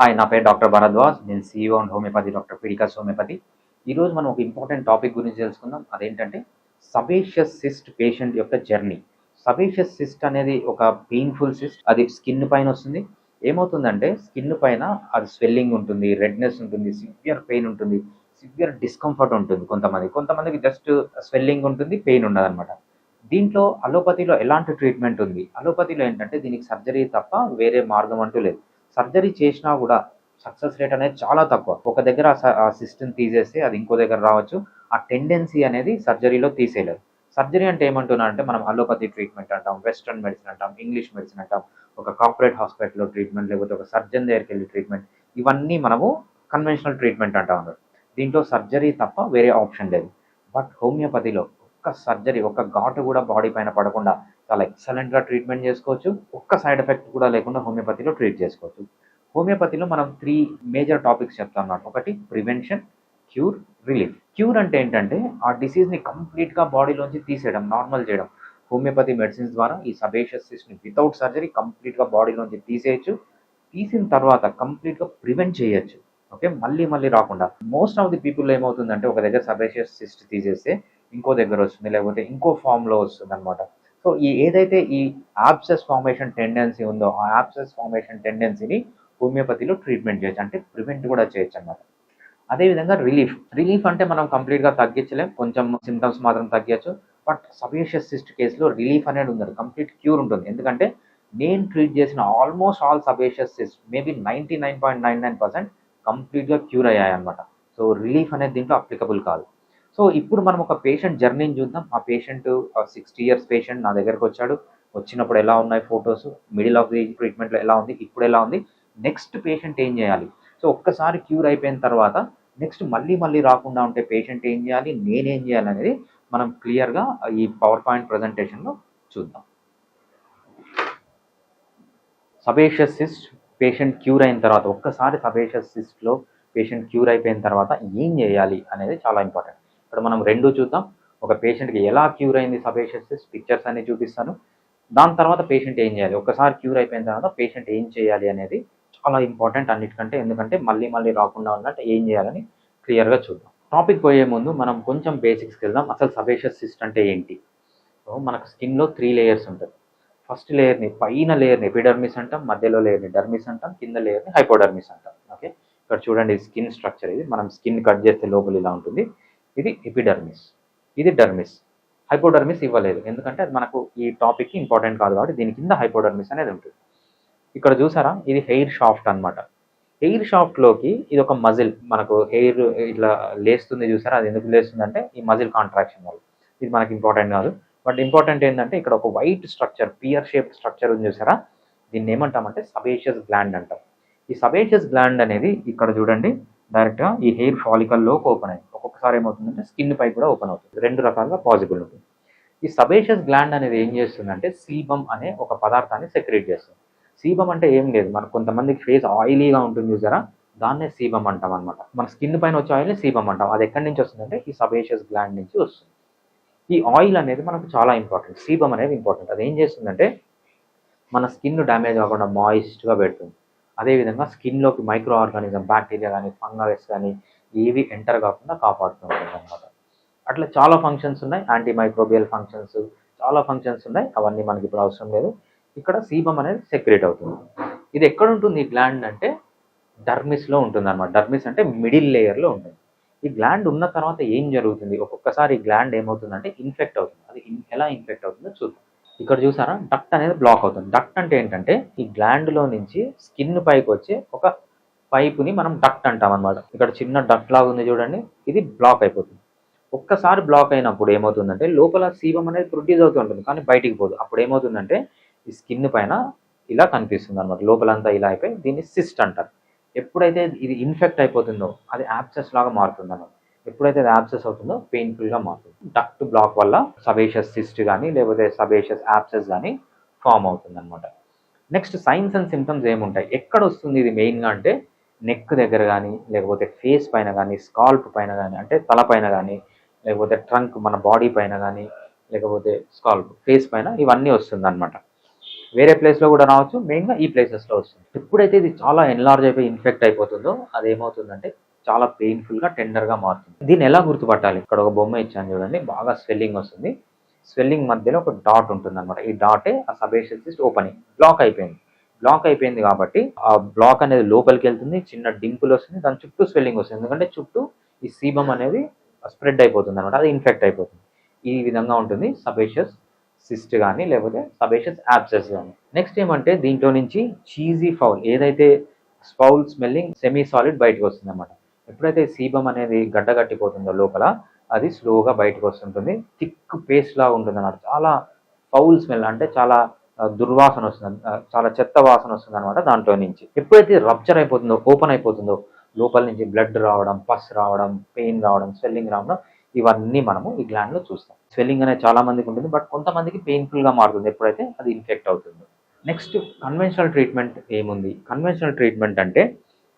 Hi నా పేరు doctor Bharadwaj. నేను CEO and homeopathy doctor పిడికాస్ homeopathy ఈరోజు మనం ఒక ఇంపార్టెంట్ టాపిక్ గురించి తెలుసుకుందాం. అదేంటంటే సబేషియస్ సిస్ట్ పేషెంట్ యొక్క జర్నీ. సబేషియస్ సిస్ట్ అనేది ఒక పెయిన్ఫుల్ సిస్ట్ అది స్కిన్ పైన వస్తుంది. ఏమవుతుందంటే స్కిన్ పైన అది స్వెల్లింగ్ ఉంటుంది రెడ్నెస్ ఉంటుంది సివియర్ పెయిన్ ఉంటుంది సివియర్ డిస్కంఫర్ట్ ఉంటుంది కొంతమంది. కొంతమందికి జస్ట్ స్వెల్లింగ్ ఉంటుంది పెయిన్ ఉండదు అనమాట దీంట్లో అలోపతిలో ఎలాంటి ట్రీట్మెంట్ ఉంది? అలోపతిలో ఏంటంటే దీనికి సర్జరీ తప్ప వేరే మార్గం అంటూ లేదు. సర్జరీ చేసినా కూడా సక్సెస్ రేట్ అనేది చాలా తక్కువ. ఒక దగ్గర ఆ సిస్టమ్ తీసేస్తే అది ఇంకో దగ్గర రావచ్చు. ఆ టెండెన్సీ అనేది సర్జరీలో తీసేయలేదు. సర్జరీ అంటే ఏమంటున్నా అంటే మనం అలోపతి ట్రీట్మెంట్ అంటాం వెస్ట్రన్ మెడిసిన్ అంటాం ఇంగ్లీష్ మెడిసిన్ అంటాం ఒక కార్పొరేట్ హాస్పిటల్లో ట్రీట్మెంట్ లేకపోతే ఒక సర్జన్ దగ్గరికి వెళ్ళి ట్రీట్మెంట్. ఇవన్నీ మనము కన్వెన్షనల్ ట్రీట్మెంట్ అంటాం అన్నారు దీంట్లో సర్జరీ తప్ప వేరే ఆప్షన్ లేదు. బట్ హోమియోపతిలో ఒక్క సర్జరీ ఒక్క ఘాటు కూడా బాడీ పైన పడకుండా చాలా ఎక్సలెంట్గా ట్రీట్మెంట్ చేసుకోవచ్చు. ఒక్క సైడ్ ఎఫెక్ట్ కూడా లేకుండా హోమియోపతిలో ట్రీట్ చేసుకోవచ్చు. హోమియోపతిలో మనం త్రీ మేజర్ టాపిక్స్ చెప్తాం అన్నమాట. ఒకటి ప్రివెన్షన్ క్యూర్ రిలీఫ్ క్యూర్ అంటే ఏంటంటే ఆ డిసీజ్ని కంప్లీట్గా బాడీలోంచి తీసేయడం నార్మల్ చేయడం. హోమియోపతి మెడిసిన్స్ ద్వారా ఈ సబేషియస్ సిస్ట్ని వితౌట్ సర్జరీ కంప్లీట్గా బాడీలోంచి తీసేయచ్చు. తీసిన తర్వాత కంప్లీట్గా ప్రివెంట్ చేయొచ్చు. ఓకే మళ్ళీ మళ్ళీ రాకుండా. మోస్ట్ ఆఫ్ ది పీపుల్ ఏమవుతుందంటే ఒక దగ్గర సబేషియస్ సిస్ట్ తీసేస్తే ఇంకో దగ్గర వస్తుంది లేకపోతే ఇంకో ఫామ్లో వస్తుంది అనమాట సో ఈ ఏదైతే ఈ యాప్సెస్ ఫార్మేషన్ టెండెన్సీ ఉందో ఆ యాప్సెస్ ఫార్మేషన్ టెండెన్సీని హోమియోపతిలో ట్రీట్మెంట్ చేయొచ్చు. అంటే ప్రివెంట్ కూడా చేయొచ్చు అనమాట అదేవిధంగా రిలీఫ్. రిలీఫ్ అంటే మనం కంప్లీట్గా తగ్గించలేం. కొంచెం సిమ్టమ్స్ మాత్రం తగ్గచ్చు బట్ సబేషియస్ సిస్ట్ కేసులో రిలీఫ్ అనేది ఉండదు. కంప్లీట్ క్యూర్ ఉంటుంది. ఎందుకంటే నేను ట్రీట్ చేసిన almost all sebaceous cyst maybe ninety nine point nine nine percent కంప్లీట్గా క్యూర్ అయ్యాయన్నమాట. సో రిలీఫ్ అనేది దీంట్లో అప్లికబుల్ కాదు. సో ఇప్పుడు మనం ఒక పేషెంట్ జర్నీని చూద్దాం. ఆ పేషెంట్ సిక్స్టీ ఇయర్స్ పేషెంట్ నా దగ్గరకు వచ్చాడు. వచ్చినప్పుడు ఎలా ఉన్నాయి ఫొటోస్ మిడిల్ ఆఫ్ ది ట్రీట్మెంట్లో ఎలా ఉంది? ఇప్పుడు ఎలా ఉంది? నెక్స్ట్ పేషెంట్ ఏం చేయాలి? సో ఒక్కసారి క్యూర్ అయిపోయిన తర్వాత నెక్స్ట్ మళ్ళీ మళ్ళీ రాకుండా ఉంటే పేషెంట్ ఏం చేయాలి? నేనేం చేయాలి అనేది మనం క్లియర్గా ఈ పవర్ పాయింట్ ప్రజెంటేషన్లో చూద్దాం. సబేషియస్ సిస్ట్ పేషెంట్ క్యూర్ అయిన తర్వాత ఒక్కసారి సబేషియస్ సిస్ట్లో పేషెంట్ క్యూర్ అయిపోయిన తర్వాత ఏం చేయాలి అనేది చాలా ఇంపార్టెంట్ ఇక్కడ మనం రెండు చూద్దాం. ఒక పేషెంట్కి ఎలా క్యూర్ అయింది సబేషియస్ పిక్చర్స్ అన్ని చూపిస్తాను. దాని తర్వాత పేషెంట్ ఏం చేయాలి? ఒకసారి క్యూర్ అయిపోయిన తర్వాత పేషెంట్ ఏం చేయాలి అనేది చాలా ఇంపార్టెంట్ అన్నిటికంటే ఎందుకంటే మళ్ళీ మళ్ళీ రాకుండా ఉన్నట్టు ఏం చేయాలని క్లియర్గా చూద్దాం. టాపిక్ పోయే ముందు మనం కొంచెం బేసిక్స్కి వెళ్దాం. అసలు సబేషియస్ సిస్ట్ అంటే ఏంటి? సో మనకు స్కిన్లో త్రీ లేయర్స్ ఉంటుంది ఫస్ట్ లేయర్ని పైన లేయర్ని ఎపిడర్మిస్ అంటాం మధ్యలో లేయర్ని డర్మిస్ అంటాం కింద లేయర్ని హైపోడర్మిస్ అంటాం. ఓకే ఇక్కడ చూడండి స్కిన్ స్ట్రక్చర్ ఇది. మనం స్కిన్ కట్ చేస్తే లోపల ఇలా ఉంటుంది. ఇది ఎపిడర్మిస్ ఇది డర్మిస్ హైపోడర్మిస్ ఇవ్వలేదు. ఎందుకంటే అది మనకు ఈ టాపిక్కి ఇంపార్టెంట్ కాదు కాబట్టి దీని కింద హైపోడర్మిస్ అనేది ఉంటుంది. ఇక్కడ చూసారా? ఇది హెయిర్ షాఫ్ట్ అనమాట హెయిర్ షాఫ్ట్లోకి ఇది ఒక మజిల్ మనకు హెయిర్ ఇట్లా లేస్తుంది చూసారా? అది ఎందుకు లేస్తుంది అంటే ఈ మజిల్ కాంట్రాక్షన్ వల్ల. ఇది మనకి ఇంపార్టెంట్ కాదు. బట్ ఇంపార్టెంట్ ఏంటంటే ఇక్కడ ఒక white structure pear shape structure ఉంది చూసారా? దీన్ని ఏమంటామంటే సబేషియస్ గ్లాండ్ అంటాం. ఈ సబేషియస్ గ్లాండ్ అనేది ఇక్కడ చూడండి. డైరెక్ట్గా ఈ హెయిర్ ఫాలికల్లోకి ఓపెన్ అయింది ఒక్కొక్కసారి ఏమవుతుందంటే స్కిన్ పై కూడా ఓపెన్ అవుతుంది. రెండు రకాలుగా పాసిబుల్ ఉంటుంది. ఈ సబేషియస్ గ్లాండ్ అనేది ఏం చేస్తుందంటే సీబమ్ అనే ఒక పదార్థాన్ని సెక్రేట్ చేస్తుంది. సీబమ్ అంటే ఏం లేదు. మనకు కొంతమందికి ఫేస్ ఆయిలీగా ఉంటుంది చూసారా? దాన్నే సీబమ్ అంటాం అనమాట మన స్కిన్ పైన వచ్చే ఆయిల్ని సీబమ్ అంటాం. అది ఎక్కడి నుంచి వస్తుందంటే ఈ సబేషియస్ గ్లాండ్ నుంచి వస్తుంది. ఈ ఆయిల్ అనేది మనకు చాలా ఇంపార్టెంట్. సీబమ్ అనేది ఇంపార్టెంట్. అది ఏం చేస్తుందంటే మన స్కిన్ డ్యామేజ్ కాకుండా మాయిస్ట్గా పెడుతుంది. అదేవిధంగా స్కిన్లోకి మైక్రో ఆర్గానిజం బ్యాక్టీరియా కానీ ఫంగస్ కానీ ఏవి ఎంటర్ కాకుండా కాపాడుతూ ఉంటుంది అనమాట అట్లా చాలా ఫంక్షన్స్ ఉన్నాయి. యాంటీ మైక్రోబియల్ ఫంక్షన్స్ చాలా ఫంక్షన్స్ ఉన్నాయి. అవన్నీ మనకి ఇప్పుడు అవసరం లేదు. ఇక్కడ సీబం అనేది సెక్రేట్ అవుతుంది. ఇది ఎక్కడ ఉంటుంది? ఈ గ్లాండ్ అంటే డర్మిస్లో ఉంటుంది అనమాట డర్మిస్ అంటే మిడిల్ లేయర్లో ఉంటుంది. ఈ గ్లాండ్ ఉన్న తర్వాత ఏం జరుగుతుంది? ఒక్కొక్కసారి ఈ గ్లాండ్ ఏమవుతుందంటే ఇన్ఫెక్ట్ అవుతుంది. అది ఎలా ఇన్ఫెక్ట్ అవుతుందో చూద్దాం. ఇక్కడ చూసారా? డక్ట్ అనేది బ్లాక్ అవుతుంది. డక్ట్ అంటే ఏంటంటే ఈ గ్లాండ్లో నుంచి స్కిన్ పైకి వచ్చే ఒక పైపుని మనం డక్ట్ అంటాం అనమాట ఇక్కడ చిన్న డక్ట్ లాగా ఉంది చూడండి. ఇది బ్లాక్ అయిపోతుంది. ఒక్కసారి బ్లాక్ అయినప్పుడు ఏమవుతుందంటే లోపల సీవం అనేది ప్రొడ్యూస్ అవుతూ ఉంటుంది కానీ బయటికి పోదు. అప్పుడు ఏమవుతుందంటే ఈ స్కిన్ పైన ఇలా కనిపిస్తుంది అనమాట లోపలంతా ఇలా అయిపోయి దీన్ని సిస్ట్ అంటారు. ఎప్పుడైతే ఇది ఇన్ఫెక్ట్ అయిపోతుందో అది యాప్సెస్ లాగా మారుతుంది అనమాట ఎప్పుడైతే అది యాబ్సెస్ అవుతుందో పెయిన్ఫుల్గా మారుతుంది. డక్ట్ బ్లాక్ వల్ల సబేషియస్ సిస్ట్ కానీ లేకపోతే సబేషియస్ యాబ్సెస్ కానీ ఫామ్ అవుతుంది అనమాట నెక్స్ట్ సైన్స్ అండ్ సిమ్టమ్స్ ఏముంటాయి? ఎక్కడ వస్తుంది ఇది మెయిన్గా అంటే నెక్ దగ్గర కానీ లేకపోతే ఫేస్ పైన కానీ స్కాల్ప్ పైన కానీ అంటే తల పైన కానీ లేకపోతే ట్రంక్ మన బాడీ పైన కానీ లేకపోతే స్కాల్ప్ ఫేస్ పైన ఇవన్నీ వస్తుంది అనమాట వేరే ప్లేస్లో కూడా రావచ్చు మెయిన్గా ఈ ప్లేసెస్లో వస్తుంది. ఎప్పుడైతే ఇది చాలా ఎన్లార్జ్ అయిపోయి ఇన్ఫెక్ట్ అయిపోతుందో అది ఏమవుతుందంటే చాలా పెయిన్ఫుల్గా టెండర్గా మారుతుంది. దీన్ని ఎలా గుర్తుపట్టాలి? ఇక్కడ ఒక బొమ్మ ఇచ్చాను చూడండి. బాగా స్వెల్లింగ్ వస్తుంది. స్వెల్లింగ్ మధ్యలో ఒక డాట్ ఉంటుంది అనమాట ఈ డాటే ఆ సబేషియస్ సిస్ట్ ఓపెనింగ్ బ్లాక్ అయిపోయింది. బ్లాక్ అయిపోయింది కాబట్టి ఆ బ్లాక్ అనేది లోపలికి వెళ్తుంది చిన్న డింపుల్ వస్తుంది దాని చుట్టూ స్వెల్లింగ్ వస్తుంది. ఎందుకంటే చుట్టూ ఈ సీబం అనేది స్ప్రెడ్ అయిపోతుంది అనమాట అది ఇన్ఫెక్ట్ అయిపోతుంది. ఈ విధంగా ఉంటుంది సబేషియస్ సిస్ట్ కానీ లేకపోతే సబేషియస్ యాప్సెస్ కానీ నెక్స్ట్ ఏమంటే దీంట్లో నుంచి చీజీ ఫౌల్ ఏదైతే ఫౌల్ స్మెల్లింగ్ సెమీ సాలిడ్ బయటకు వస్తుంది అనమాట ఎప్పుడైతే సీబం అనేది గడ్డ కట్టిపోతుందో లోపల అది స్లోగా బయటకు వస్తుంటుంది. థిక్ పేస్ట్ లాగా ఉంటుంది అన్నమాట చాలా ఫౌల్ స్మెల్ అంటే చాలా దుర్వాసన వస్తుంది చాలా చెత్త వాసన వస్తుంది అనమాట దాంట్లో నుంచి. ఎప్పుడైతే రప్చర్ అయిపోతుందో ఓపెన్ అయిపోతుందో లోపల నుంచి బ్లడ్ రావడం పస్ రావడం పెయిన్ రావడం స్వెల్లింగ్ రావడం ఇవన్నీ మనము ఈ గ్లాండ్లో చూస్తాం. స్వెల్లింగ్ అనేది చాలా మందికి ఉంటుంది బట్ కొంతమందికి పెయిన్ఫుల్గా మారుతుంది ఎప్పుడైతే అది ఇన్ఫెక్ట్ అవుతుందో. నెక్స్ట్ కన్వెన్షనల్ ట్రీట్మెంట్ ఏముంది? కన్వెన్షనల్ ట్రీట్మెంట్ అంటే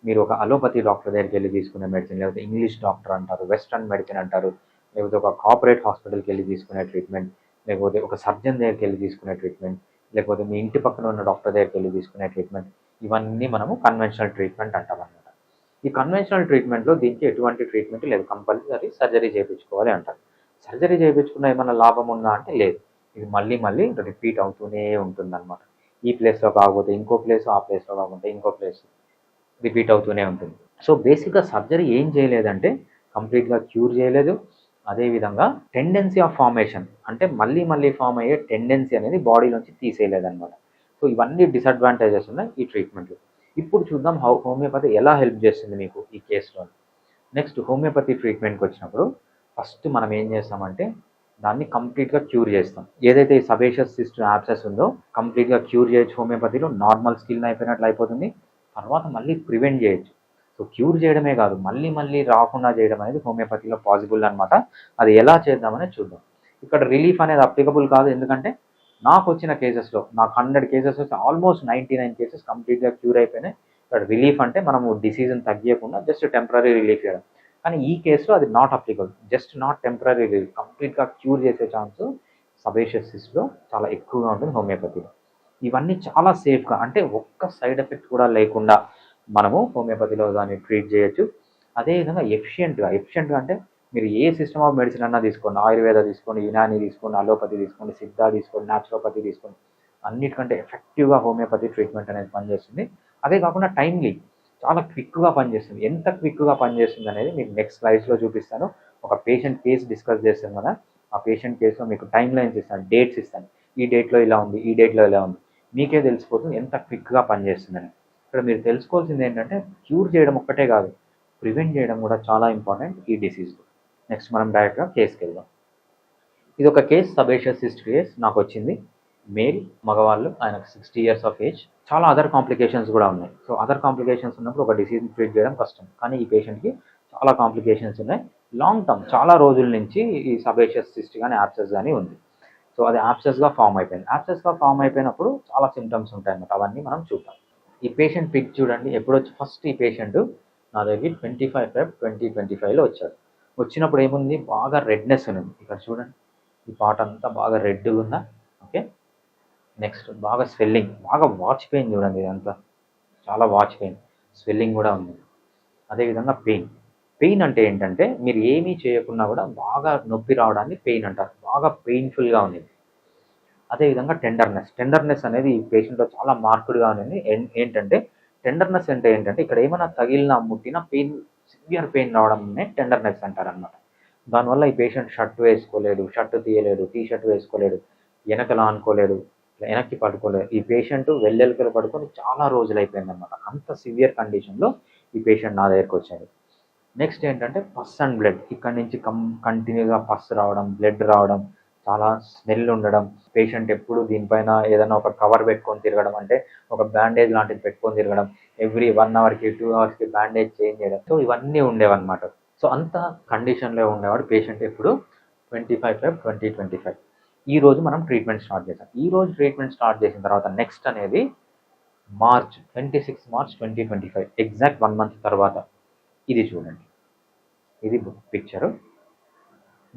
మీరు ఒక అలోపతి డాక్టర్ దగ్గరికి వెళ్ళి తీసుకునే మెడిసిన్ లేకపోతే ఇంగ్లీష్ డాక్టర్ అంటారు వెస్ట్రన్ మెడిసిన్ అంటారు లేకపోతే ఒక కార్పొరేట్ హాస్పిటల్కి వెళ్ళి తీసుకునే ట్రీట్మెంట్ లేకపోతే ఒక సర్జన్ దగ్గరికి వెళ్ళి తీసుకునే ట్రీట్మెంట్ లేకపోతే మీ ఇంటి పక్కన ఉన్న డాక్టర్ దగ్గరికి వెళ్ళి తీసుకునే ట్రీట్మెంట్ ఇవన్నీ మనము కన్వెన్షనల్ ట్రీట్మెంట్ అంటాం అనమాట ఈ కన్వెన్షనల్ ట్రీట్మెంట్లో దీనికి ఎటువంటి ట్రీట్మెంట్ లేదు. కంపల్సరీ సర్జరీ చేయించుకోవాలి అంటారు. సర్జరీ చేయించుకున్న ఏమైనా లాభం ఉందా అంటే లేదు. ఇది మళ్ళీ మళ్ళీ రిపీట్ అవుతూనే ఉంటుంది అనమాట ఈ ప్లేస్లో కాకపోతే ఇంకో ప్లేస్ ఆ ప్లేస్లో కాకుంటే ఇంకో ప్లేస్ రిపీట్ అవుతూనే ఉంటుంది. సో బేసిక్గా సర్జరీ ఏం చేయలేదంటే కంప్లీట్గా క్యూర్ చేయలేదు. అదేవిధంగా టెండెన్సీ ఆఫ్ ఫార్మేషన్ అంటే మళ్ళీ మళ్ళీ ఫామ్ అయ్యే టెండెన్సీ అనేది బాడీలోంచి తీసేయలేదన్నమాట. సో ఇవన్నీ డిసడ్వాంటేజెస్ ఉన్నాయి ఈ ట్రీట్మెంట్లో ఇప్పుడు చూద్దాం హౌ హోమియోపతి ఎలా హెల్ప్ చేస్తుంది మీకు ఈ కేసులో నెక్స్ట్ హోమియోపతి ట్రీట్మెంట్కి వచ్చినప్పుడు ఫస్ట్ మనం ఏం చేస్తామంటే దాన్ని కంప్లీట్గా క్యూర్ చేస్తాం. ఏదైతే ఈ సబేషియస్ సిస్టమ్ యాప్సెస్ ఉందో కంప్లీట్గా క్యూర్ చేయొచ్చు హోమియోపతిలో నార్మల్ స్కిల్ అయిపోయినట్లు అయిపోతుంది. తర్వాత మళ్ళీ ప్రివెంట్ చేయొచ్చు. సో క్యూర్ చేయడమే కాదు మళ్ళీ మళ్ళీ రాకుండా చేయడం అనేది హోమియోపతిలో పాసిబుల్ అనమాట అది ఎలా చేద్దామనేది చూద్దాం. ఇక్కడ రిలీఫ్ అనేది అప్లికబుల్ కాదు ఎందుకంటే నాకు వచ్చిన కేసెస్లో నాకు హండ్రెడ్ కేసెస్ వచ్చి ఆల్మోస్ట్ నైంటీ నైన్ కేసెస్ కంప్లీట్గా క్యూర్ అయిపోయినాయి. ఇక్కడ రిలీఫ్ అంటే మనము డిసీజ్ని తగ్గియకుండా జస్ట్ టెంపరీ రిలీఫ్ చేయడం. కానీ ఈ కేసులో అది not applicable just not temporary relief. కంప్లీట్గా క్యూర్ చేసే ఛాన్స్ సబేషియస్లో చాలా ఎక్కువగా ఉంటుంది హోమియోపతిలో. ఇవన్నీ చాలా సేఫ్గా అంటే ఒక్క సైడ్ ఎఫెక్ట్ కూడా లేకుండా మనము హోమియోపతిలో దాన్ని ట్రీట్ చేయొచ్చు. అదేవిధంగా ఎఫిషియెంట్గా ఎఫిషియెంట్గా అంటే మీరు ఏ సిస్టమ్ ఆఫ్ మెడిసిన్ అన్నా తీసుకోండి. ఆయుర్వేద తీసుకోండి యునాని తీసుకోండి అలోపతి తీసుకోండి సిద్ధ తీసుకోండి న్యాచురోపతి తీసుకోండి. అన్నిటికంటే ఎఫెక్టివ్గా హోమియోపతి ట్రీట్మెంట్ అనేది పనిచేస్తుంది. అదే కాకుండా టైమ్లీ చాలా క్విక్గా పనిచేస్తుంది. ఎంత క్విక్గా పనిచేస్తుంది అనేది మీకు నెక్స్ట్ స్లైడ్స్లో చూపిస్తాను. ఒక పేషెంట్ కేసు డిస్కస్ చేస్తాను కదా. ఆ పేషెంట్ కేసులో మీకు టైం లైన్స్ ఇస్తాను డేట్స్ ఇస్తాను. ఈ డేట్లో ఇలా ఉంది ఈ డేట్లో ఇలా ఉంది. మీకే తెలిసిపోతుంది ఎంత క్విక్గా పనిచేస్తుందని. ఇక్కడ మీరు తెలుసుకోవాల్సింది ఏంటంటే క్యూర్ చేయడం ఒక్కటే కాదు ప్రివెంట్ చేయడం కూడా చాలా ఇంపార్టెంట్ ఈ డిసీజ్లో నెక్స్ట్ మనం డైరెక్ట్గా కేసుకి వెళ్దాం. ఇది ఒక కేస్ సబేషియస్ సిస్ట్ కేస్ నాకు వచ్చింది. మేల్ మగవాళ్ళు ఆయనకు సిక్స్టీ ఇయర్స్ ఆఫ్ ఏజ్. చాలా అదర్ కాంప్లికేషన్స్ కూడా ఉన్నాయి. సో అదర్ కాంప్లికేషన్స్ ఉన్నప్పుడు ఒక డిసీజ్ ట్రీట్ చేయడం కష్టం. కానీ ఈ పేషెంట్కి చాలా కాంప్లికేషన్స్ ఉన్నాయి. లాంగ్ టర్మ్ చాలా రోజుల నుంచి ఈ సబేషియస్ సిస్ట్ కానీ యాప్సెస్ కానీ ఉంది. సో అది యాప్సెస్గా ఫామ్ అయిపోయింది. యాప్సెస్గా ఫామ్ అయిపోయినప్పుడు చాలా సిమ్టమ్స్ ఉంటాయి అన్నమాట అవన్నీ మనం చూద్దాం. ఈ పేషెంట్ పిక్ చూడండి. ఎప్పుడు వచ్చి ఫస్ట్ ఈ పేషెంట్ నా దగ్గర twenty five five twenty twenty ఫైవ్లో వచ్చాడు. వచ్చినప్పుడు ఏముంది? బాగా రెడ్నెస్ ఉంది. ఇక్కడ చూడండి. ఈ పాట అంతా బాగా రెడ్గా ఉందా? ఓకే. నెక్స్ట్ బాగా స్వెల్లింగ్ బాగా వాచ్ పెయిన్ చూడండి ఇదంతా. చాలా వాచ్ పెయిన్ స్వెల్లింగ్ కూడా ఉంది. అదేవిధంగా పెయిన్ పెయిన్ అంటే ఏంటంటే మీరు ఏమీ చేయకున్నా కూడా బాగా నొప్పి రావడాన్ని పెయిన్ అంటారు. బాగా పెయిన్ఫుల్గా ఉంది. అదేవిధంగా టెండర్నెస్ టెండర్నెస్ అనేది ఈ పేషెంట్లో చాలా మార్కుడ్గా ఉంది. ఏంటంటే టెండర్నెస్ అంటే ఏంటంటే ఇక్కడ ఏమైనా తగిలినా ముట్టినా పెయిన్ సివియర్ పెయిన్ రావడంనే టెండర్నెస్ అంటారనమాట దానివల్ల ఈ పేషెంట్ షర్ట్ వేసుకోలేడు షర్ట్ తీయలేడు టీ షర్ట్ వేసుకోలేడు వెనకలా అనుకోలేడు వెనక్కి పడుకోలేదు. ఈ పేషెంట్ వెల్లెలకలు పడుకొని చాలా రోజులు అయిపోయింది అనమాట అంత సివియర్ కండిషన్లో ఈ పేషెంట్ నా దగ్గరికి వచ్చాడు. నెక్స్ట్ ఏంటంటే పస్ అండ్ బ్లడ్ ఇక్కడ నుంచి కం కంటిన్యూగా పస్ రావడం బ్లడ్ రావడం చాలా స్మెల్ ఉండడం. పేషెంట్ ఎప్పుడు దీనిపైన ఏదైనా ఒక కవర్ పెట్టుకొని తిరగడం అంటే ఒక బ్యాండేజ్ లాంటిది పెట్టుకొని తిరగడం. ఎవ్రీ వన్ అవర్కి టూ అవర్స్కి బ్యాండేజ్ చేంజ్ చేయడం. సో ఇవన్నీ ఉండేవన్నమాట. సో అంత కండిషన్లో ఉండేవాడు పేషెంట్ ఎప్పుడు? Twenty five five twenty twenty five ఈ రోజు మనం ట్రీట్మెంట్ స్టార్ట్ చేసాం ఈ రోజు ట్రీట్మెంట్ స్టార్ట్ చేసిన తర్వాత నెక్స్ట్ అనేది March twenty six March twenty twenty five exact one month తర్వాత. ఇది చూడండి. ఇది పిక్చరు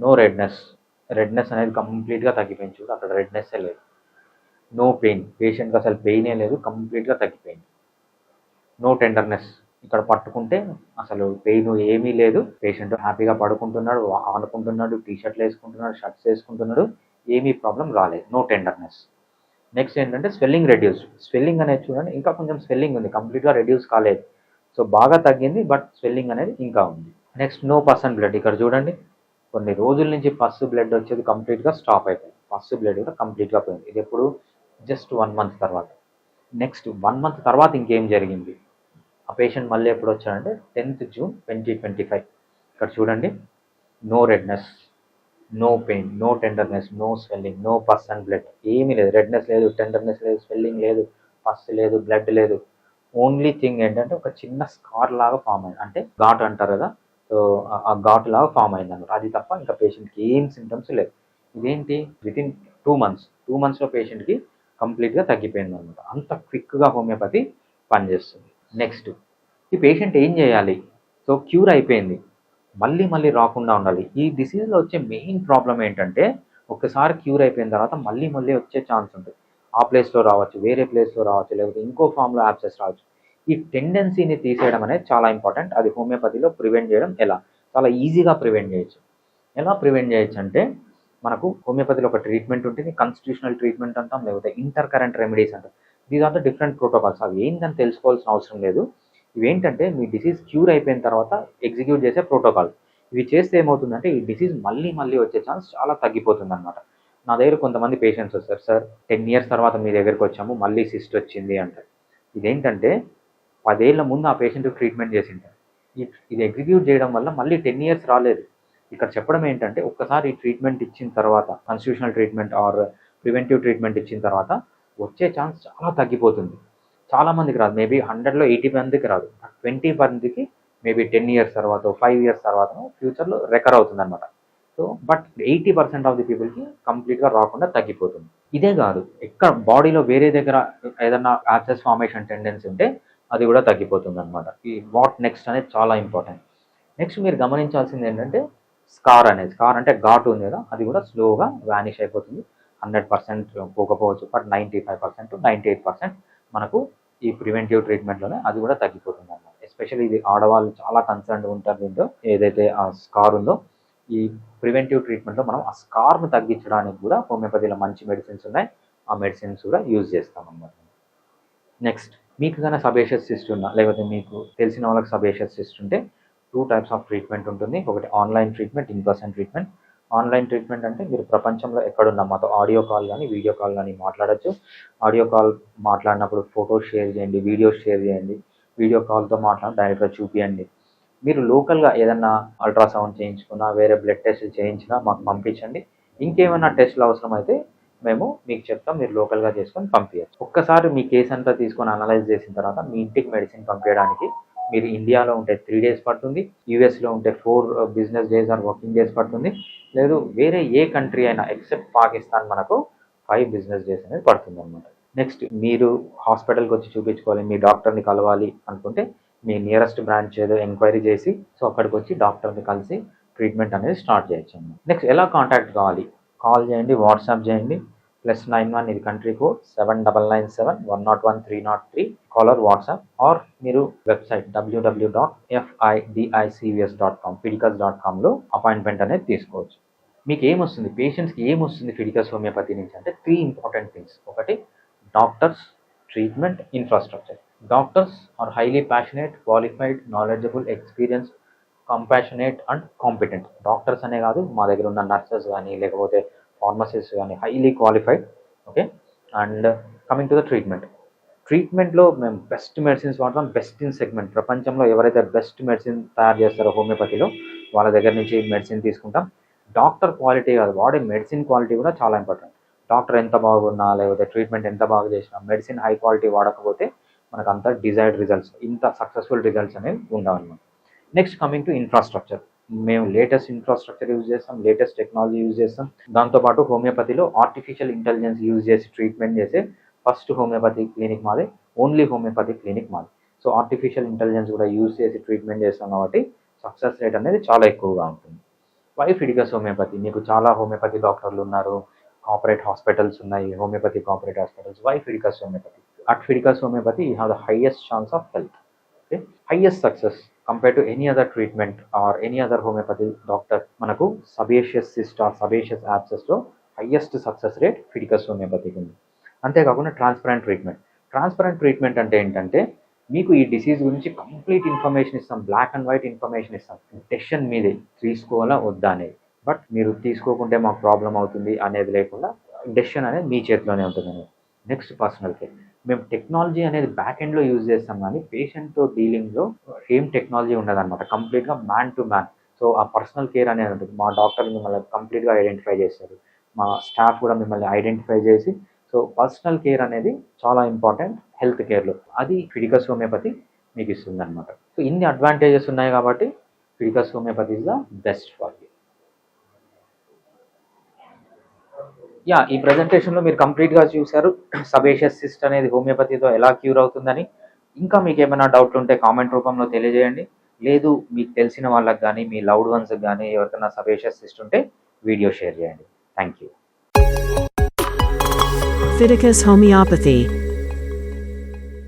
నో రెడ్నెస్ రెడ్నెస్ అనేది కంప్లీట్గా తగ్గిపోయింది చూడు అక్కడ రెడ్నెస్ లేదు. నో పెయిన్ పేషెంట్కి అసలు పెయినే లేదు కంప్లీట్గా తగ్గిపోయింది. నో టెండర్నెస్ ఇక్కడ పట్టుకుంటే అసలు పెయిన్ ఏమీ లేదు. పేషెంట్ హ్యాపీగా పడుకుంటున్నాడు ఆనుకుంటున్నాడు టీ షర్ట్లు వేసుకుంటున్నాడు షర్ట్స్ వేసుకుంటున్నాడు ఏమీ ప్రాబ్లం రాలేదు. నో టెండర్నెస్ నెక్స్ట్ ఏంటంటే స్వెల్లింగ్ రెడ్యూస్ స్వెల్లింగ్ అనేది చూడండి ఇంకా కొంచెం స్వెల్లింగ్ ఉంది. కంప్లీట్గా రెడ్యూస్ కాలేదు. సో బాగా తగ్గింది బట్ స్వెల్లింగ్ అనేది ఇంకా ఉంది. నెక్స్ట్ నో పర్సన్ బ్లడ్ ఇక్కడ చూడండి కొన్ని రోజుల నుంచి పస్సు బ్లడ్ వచ్చేది కంప్లీట్గా స్టాప్ అయిపోయింది. పస్సు బ్లడ్ కూడా కంప్లీట్గా పోయింది. ఇది ఎప్పుడు? జస్ట్ వన్ మంత్ తర్వాత. నెక్స్ట్ వన్ మంత్ తర్వాత ఇంకేం జరిగింది? ఆ పేషెంట్ మళ్ళీ ఎప్పుడు వచ్చాడంటే tenth June twenty twenty five ఇక్కడ చూడండి no redness no pain no tenderness no swelling no person and blood ఏమీ లేదు. రెడ్నెస్ లేదు టెండర్నెస్ లేదు స్వెల్లింగ్ లేదు పస్ లేదు బ్లడ్ లేదు. ఓన్లీ థింగ్ ఏంటంటే ఒక చిన్న స్కార్ లాగా ఫామ్ అయింది. అంటే ఘాట్ అంటారు కదా సో ఆ ఘాట్ లాగా ఫామ్ అయింది అనమాట అది తప్ప ఇంకా పేషెంట్కి ఏం సిమ్టమ్స్ లేవు. ఇదేంటి? Within two months two మంత్స్లో పేషెంట్కి కంప్లీట్గా తగ్గిపోయింది అనమాట అంత క్విక్గా హోమియోపతి పనిచేస్తుంది. నెక్స్ట్ ఈ పేషెంట్ ఏం చేయాలి? సో క్యూర్ అయిపోయింది. మళ్ళీ మళ్ళీ రాకుండా ఉండాలి. ఈ డిసీజ్లో వచ్చే మెయిన్ ప్రాబ్లం ఏంటంటే ఒకసారి క్యూర్ అయిపోయిన తర్వాత మళ్ళీ మళ్ళీ వచ్చే ఛాన్స్ ఉంటుంది. ఆ ప్లేస్లో రావచ్చు వేరే ప్లేస్లో రావచ్చు లేకపోతే ఇంకో ఫామ్లో యాప్సెస్ రావచ్చు. ఈ టెండెన్సీని తీసేయడం అనేది చాలా ఇంపార్టెంట్ అది హోమియోపతిలో ప్రివెంట్ చేయడం ఎలా? చాలా ఈజీగా ప్రివెంట్ చేయొచ్చు. ఎలా ప్రివెంట్ చేయొచ్చు అంటే మనకు హోమియోపతిలో ఒక ట్రీట్మెంట్ ఉంటుంది కాన్స్టిట్యూషనల్ ట్రీట్మెంట్ అంటాం లేకపోతే ఇంటర్ కరెంట్ రెమెడీస్ అంటాం. These are the different protocols అవి ఏంటని తెలుసుకోవాల్సిన అవసరం లేదు. ఇవేంటంటే మీ డిసీజ్ క్యూర్ అయిపోయిన తర్వాత ఎగ్జిక్యూట్ చేసే ప్రోటోకాల్ ఇవి చేస్తే ఏమవుతుందంటే ఈ డిసీజ్ మళ్ళీ మళ్ళీ వచ్చే ఛాన్స్ చాలా తగ్గిపోతుంది అనమాట నా దగ్గర కొంతమంది పేషెంట్స్ వస్తారు. సార్ టెన్ ఇయర్స్ తర్వాత మీ దగ్గరికి వచ్చాము మళ్ళీ సిస్ట్ వచ్చింది అంటారు. ఇదేంటంటే పదేళ్ళ ముందు ఆ పేషెంట్ ట్రీట్మెంట్ చేసింటారు ఇది ఎగ్జిక్యూట్ చేయడం వల్ల మళ్ళీ టెన్ ఇయర్స్ రాలేదు. ఇక్కడ చెప్పడం ఏంటంటే ఒక్కసారి ట్రీట్మెంట్ ఇచ్చిన తర్వాత constitutional treatment or preventive treatment ఇచ్చిన తర్వాత వచ్చే ఛాన్స్ చాలా తగ్గిపోతుంది. చాలామందికి రాదు. మేబీ హండ్రెడ్లో ఎయిటీ మందికి రాదు. ట్వంటీ మందికి మేబీ టెన్ ఇయర్స్ తర్వాత ఫైవ్ ఇయర్స్ తర్వాత ఫ్యూచర్లో రికవర్ అవుతుంది అనమాట so but eighty percent of the పీపుల్కి కంప్లీట్గా రాకుండా తగ్గిపోతుంది. ఇదే కాదు. ఎక్కడ బాడీలో వేరే దగ్గర ఏదన్నా యాక్సెస్ ఫార్మేషన్ టెండెన్సీ ఉంటే అది కూడా తగ్గిపోతుంది అనమాట ఈ వాట్ నెక్స్ట్ అనేది చాలా ఇంపార్టెంట్ నెక్స్ట్ మీరు గమనించాల్సింది ఏంటంటే స్కార్ అనేది. స్కార్ అంటే ఘాటు ఉంది కదా అది కూడా స్లోగా వ్యానిష్ అయిపోతుంది. Hundred percent పోకపోవచ్చు but ninety five percent ninety eight percent మనకు ఈ ప్రివెంటివ్ ట్రీట్మెంట్లోనే అది కూడా తగ్గిపోతుంది అనమాట ఎస్పెషల్లీ ఇది ఆడవాళ్ళు చాలా కన్సర్న్ ఉంటారు దీంతో ఏదైతే ఆ స్కార్ ఉందో ఈ ప్రివెంటివ్ ట్రీట్మెంట్లో మనం ఆ స్కార్ను తగ్గించడానికి కూడా హోమియోపతిలో మంచి మెడిసిన్స్ ఉన్నాయి. ఆ మెడిసిన్స్ కూడా యూజ్ చేస్తాం అన్నమాట. నెక్స్ట్ మీకు కన్నా సబేషియస్ సిస్ట్ ఉన్నా లేకపోతే మీకు తెలిసిన వాళ్ళకి సబేషియస్ సిస్ట్ ఉంటే టూ టైప్స్ ఆఫ్ ట్రీట్మెంట్ ఉంటుంది. ఒకటి online treatment in person treatment online treatment అంటే మీరు ప్రపంచంలో ఎక్కడున్నా మాతో ఆడియో కాల్ కానీ వీడియో కాల్ కానీ మాట్లాడచ్చు. ఆడియో కాల్ మాట్లాడినప్పుడు ఫోటోస్ షేర్ చేయండి వీడియోస్ షేర్ చేయండి. వీడియో కాల్తో మాట్లాడి డైరెక్ట్గా చూపించండి మీరు లోకల్గా ఏదన్నా అల్ట్రాసౌండ్ చేయించుకున్నా వేరే బ్లడ్ టెస్ట్ చేయించినా మాకు పంపించండి. ఇంకేమైనా టెస్ట్లు అవసరమైతే మేము మీకు చెప్తాం మీరు లోకల్గా చేసుకొని పంపించచ్చు ఒక్కసారి మీ కేసు అంతా తీసుకొని అనలైజ్ చేసిన తర్వాత మీ ఇంటికి మెడిసిన్ పంపించడానికి మీరు ఇండియాలో ఉంటే త్రీ డేస్ పడుతుంది యూఎస్లో ఉంటే four business days or working days పడుతుంది లేదు వేరే ఏ కంట్రీ అయినా ఎక్సెప్ట్ పాకిస్తాన్ మనకు ఫైవ్ బిజినెస్ డేస్ అనేది పడుతుంది అనమాట నెక్స్ట్ మీరు హాస్పిటల్కి వచ్చి చూపించుకోవాలి మీ డాక్టర్ని కలవాలి అనుకుంటే మీ నియరెస్ట్ బ్రాంచ్ ఏదో ఎంక్వైరీ చేసి సో అక్కడికి వచ్చి డాక్టర్ని కలిసి ట్రీట్మెంట్ అనేది స్టార్ట్ చేయొచ్చు నెక్స్ట్ ఎలా కాంటాక్ట్ కావాలి? కాల్ చేయండి వాట్సాప్ చేయండి. ప్లస్ నైన్ వన్ ఇది country code seven double nine seven one not one three not three caller WhatsApp or మీరు website WW dot FIDICVS dot com Fiticus dot కామ్లో appointment అనేది తీసుకోవచ్చు. మీకు ఏమొస్తుంది పేషెంట్స్కి ఏమొస్తుంది ఫిడికస్ హోమియోపతి నుంచి? అంటే త్రీ ఇంపార్టెంట్ థింగ్స్ ఒకటి doctors treatment infrastructure doctors are highly passionate qualified knowledgeable experienced compassionate and competent doctors అనే కాదు మా దగ్గర ఉన్న నర్సెస్ కానీ లేకపోతే ఫార్మసిస్ట్ కానీ highly qualified okay and coming to the treatment ట్రీట్మెంట్లో మేము బెస్ట్ మెడిసిన్స్ వాడతాం బెస్ట్ ఇన్ సెగ్మెంట్ ప్రపంచంలో ఎవరైతే బెస్ట్ మెడిసిన్ తయారు చేస్తారో హోమియోపతిలో వాళ్ళ దగ్గర నుంచి మెడిసిన్ తీసుకుంటాం. డాక్టర్ క్వాలిటీ కాదు వాడే మెడిసిన్ క్వాలిటీ కూడా చాలా ఇంపార్టెంట్ డాక్టర్ ఎంత బాగున్నా లేకపోతే ట్రీట్మెంట్ ఎంత బాగా చేసినా మెడిసిన్ హై క్వాలిటీ వాడకపోతే మనకు అంత డిజైర్డ్ రిజల్ట్స్ ఇంత సక్సెస్ఫుల్ రిజల్ట్స్ అనేవి ఉండవన్నమాట. నెక్స్ట్ కమింగ్ టు ఇన్ఫ్రాస్ట్రక్చర్ మేము లేటెస్ట్ ఇన్ఫ్రాస్ట్రక్చర్ యూజ్ చేస్తాం లేటెస్ట్ టెక్నాలజీ యూజ్ చేస్తాం. దాంతోపాటు హోమియోపతిలో ఆర్టిఫిషియల్ ఇంటెలిజెన్స్ యూజ్ చేసి ట్రీట్మెంట్ చేసే ఫస్ట్ హోమియోపతి క్లినిక్ మాదే ఓన్లీ హోమియోపతి క్లినిక్ మాది. సో ఆర్టిఫిషియల్ ఇంటెలిజెన్స్ కూడా యూజ్ చేసి ట్రీట్మెంట్ చేస్తాం కాబట్టి సక్సెస్ రేట్ అనేది చాలా ఎక్కువగా ఉంటుంది. వై ఫిడికస్ హోమియోపతి మీకు చాలా హోమియోపతి డాక్టర్లు ఉన్నారు కార్పొరేట్ హాస్పిటల్స్ ఉన్నాయి homeopathy corporate hospitals why Fiticus homeopathy at Fiticus homeopathy you have the highest chance of health okay highest success compare to any other treatment or any other homeopathy doctor మనకు sebaceous cyst or sebaceous యాప్సెస్లో highest success rate Fidicus హోమియోపతికి ఉంది. అంతేకాకుండా transparent treatment transparent treatment అంటే ఏంటంటే మీకు ఈ disease గురించి కంప్లీట్ ఇన్ఫర్మేషన్ ఇస్తాం బ్లాక్ అండ్ వైట్ ఇన్ఫర్మేషన్ ఇస్తాం. డెసిషన్ మీదే తీసుకోవాలా వద్దా అనేది. బట్ మీరు తీసుకోకుంటే మాకు ప్రాబ్లం అవుతుంది అనేది లేకుండా డెసిషన్ అనేది మీ చేతిలోనే ఉంటుంది నెక్స్ట్ పర్సనల్ కేర్ మేము టెక్నాలజీ అనేది బ్యాక్ ఎండ్లో యూజ్ చేస్తాం కానీ పేషెంట్తో డీలింగ్లో ఏం టెక్నాలజీ ఉండదు అనమాట కంప్లీట్గా మ్యాన్ టు మ్యాన్ సో ఆ పర్సనల్ కేర్ అనేది ఉంటుంది. మా డాక్టర్ మిమ్మల్ని కంప్లీట్గా ఐడెంటిఫై చేస్తారు మా స్టాఫ్ కూడా మిమ్మల్ని ఐడెంటిఫై చేసి సో పర్సనల్ కేర్ అనేది చాలా ఇంపార్టెంట్ హెల్త్ కేర్లో అది ఫిడికస్ హోమియోపతి మీకు ఇస్తుంది అనమాట సో ఇన్ని అడ్వాంటేజెస్ ఉన్నాయి కాబట్టి Fiticus homeopathy is the best for ya ఈ ప్రజెంటేషన్లో మీరు కంప్లీట్గా చూశారు. సబేషియస్ సిస్ట్ అనేది హోమియోపతితో ఎలా క్యూర్ అవుతుందని. ఇంకా మీకు ఏమైనా డౌట్లు ఉంటే కామెంట్ రూపంలో తెలియజేయండి. లేదు మీకు తెలిసిన వాళ్ళకి కానీ మీ లవ్డ్ వన్స్కి కానీ ఎవరికైనా సబేషియస్ సిస్ట్ ఉంటే వీడియో షేర్ చేయండి. Thank you Fiticus homeopathy.